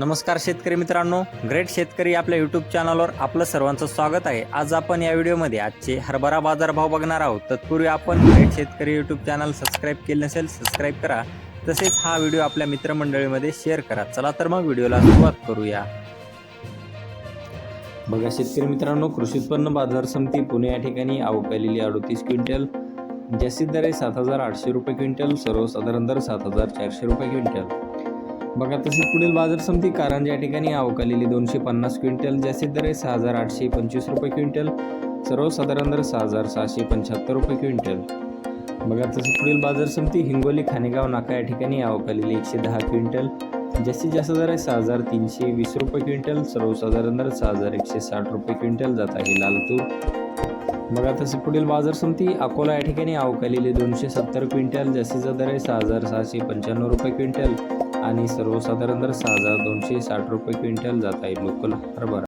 नमस्कार शेतकरी मित्रांनो ग्रेट शेतकरी आपल्या यूट्यूब चॅनलवर आपलं सर्वांचं स्वागत आहे. आज आपण या व्हिडिओमध्ये आजचे हरभरा बाजारभाव बघणार आहोत. तत्पूर्वी आपण ग्रेट शेतकरी यूट्यूब चॅनल सबस्क्राईब केले नसेल सबस्क्राईब करा. तसेच हा व्हिडिओ आपल्या मित्रमंडळीमध्ये शेअर करा. चला तर मग व्हिडिओला सुरुवात करूया. बघा शेतकरी मित्रांनो कृषी उत्पन्न बाजार समिती पुणे या ठिकाणी आवक अडतीस क्विंटल जास्तीत दर आहे सात हजार आठशे रुपये क्विंटल सर्वसाधारण दर सात हजार चारशे रुपये क्विंटल. बघा तसेच पुढील बाजार समिती कारंजा या ठिकाणी अवकालेली दोनशे पन्नास क्विंटल जास्तीत दर आहे सहा हजार आठशे पंचवीस रुपये क्विंटल सर्वसाधारण दर सहा हजार सहाशे पंच्याहत्तर रुपये क्विंटल. बघा तसेच पुढील बाजार समिती हिंगोली खानेगाव नाका या ठिकाणी अवकालेली एकशे दहा क्विंटल जास्तीत जास्त दर आहे सहा हजार तीनशे वीस रुपये क्विंटल सर्वसाधारण दर सहा हजार एकशे साठ रुपये क्विंटल जात आहे लालतूर. बघा तसे पुढील बाजार समिती अकोला या ठिकाणी अवकालेली दोनशे सत्तर क्विंटल जास्तीचा दर आहे सहा हजार सहाशे पंच्याण्णव रुपये क्विंटल आणि सर्वसाधारण दर सहा हजार दोनशे साठ रुपये क्विंटल जात आहे. लोकल हरभरा.